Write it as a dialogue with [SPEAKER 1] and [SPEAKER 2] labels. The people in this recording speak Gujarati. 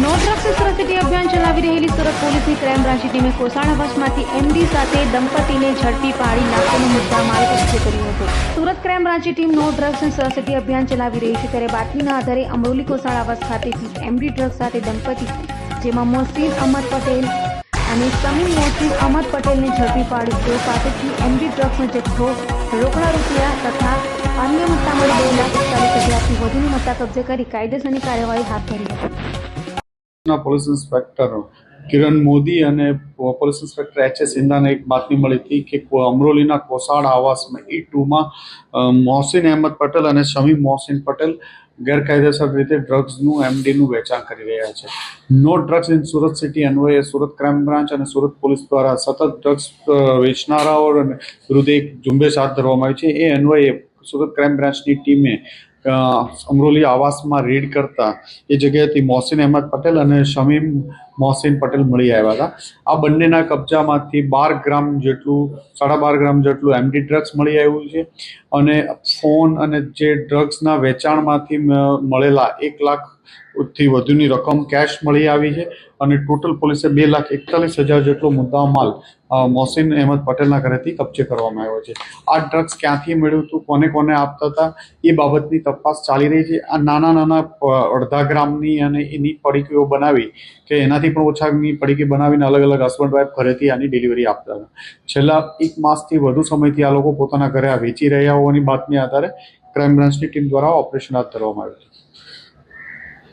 [SPEAKER 1] નો ડ્રગ્સ સરસ્વતી અભિયાન ચલાવી રહેલી સુરત પોલીસની ક્રાઇમ બ્રાન્ચની ટીમે કોસાણા બસમાંથી એમડી સાથે દંપતીને ઝડપી પાડી નાખવાનો મુદ્દા માલ કબજે કર્યો હતો. સુરત ક્રાઇમ બ્રાન્ચની ટીમ નો ડ્રગ્સ સરસ્વતી અભિયાન ચલાવી રહી છે ત્યારે બાતમીના આધારે અમરોલી કોસાણા બસ ખાતેથી એમડી ડ્રગ્સ સાથે દંપતી, જેમાં મોસીન અહમદ પટેલ અને સમીર મોસીન અહમદ પટેલને ઝડપી પાડી તેઓ પાસેથી એમડી ડ્રગ્સનો જથ્થો, રોકડા રૂપિયા તથા અન્ય મુદ્દામાં બે લાખ એકતાલીસ હજારથી વધુની મત્તા કબજે કરી કાયદેસરની કાર્યવાહી હાથ ધરી હતી.
[SPEAKER 2] ના પોલીસ ઇન્સ્પેક્ટર કિરણ મોદી અને પોલીસ ઇન્સ્પેક્ટર એચ એસ સિંધાને એક બાતમી મળી હતી કે અમરોલીના કોસાડ આવાસમાં ઈ ટુમાં મોહસિન અહેમદ પટેલ અને શમી મોહસિન પટેલ ગેરકાયદેસર રીતે ડ્રગ્સનું એમડીનું વેચાણ કરી રહ્યા છે. No drugs in Surat city અન્વયે સુરત ક્રાઇમ બ્રાન્ચ અને સુરત પોલીસ દ્વારા સતત ડ્રગ્સ વેચનારાઓ વિરુદ્ધ એક ઝુંબેશ હાથ ધરવામાં આવી છે. એ અન્વયે સુરત ક્રાઇમ બ્રાન્ચની ટીમે અમરોલી આવાસમાં રેડ કરતા એ જગ્યાએથી મોહસિન અહેમદ પટેલ અને શમીમ મોહસિન પટેલ મળી આવ્યા હતા. આ બંનેના કબજામાંથી બાર ગ્રામ જેટલું, સાડા બાર ગ્રામ જેટલું એમડી ડ્રગ્સ મળી આવ્યું છે અને ફોન અને જે ડ્રગ્સના વેચાણમાંથી મળેલા એક લાખથી વધુની રકમ કેશ મળી આવી છે અને ટોટલ પોલીસે બે લાખ એકતાલીસ હજાર જેટલો મુદ્દા માલ મોહસિન અહેમદ પટેલના ઘરેથી કબજે કરવામાં આવ્યો છે. આ ડ્રગ્સ ક્યાંથી મળ્યું હતું, કોને કોને આપતા હતા, એ બાબતની તપાસ ચાલી રહી છે. આ નાના નાના અડધા ગ્રામની અને એની પડીકીઓ બનાવી કે એનાથી પણ ઓછાની પડીકી બનાવીને અલગ અલગ હસબન્ડ વાઈફ ઘરેથી આની ડિલિવરી આપતા હતા. છેલ્લા એક માસથી વધુ સમયથી આ લોકો પોતાના ઘરે આ વેચી રહ્યા હોવાની બાતમી આધારે ક્રાઇમ બ્રાન્ચની ટીમ દ્વારા ઓપરેશન હાથ ધરવામાં આવ્યું હતું.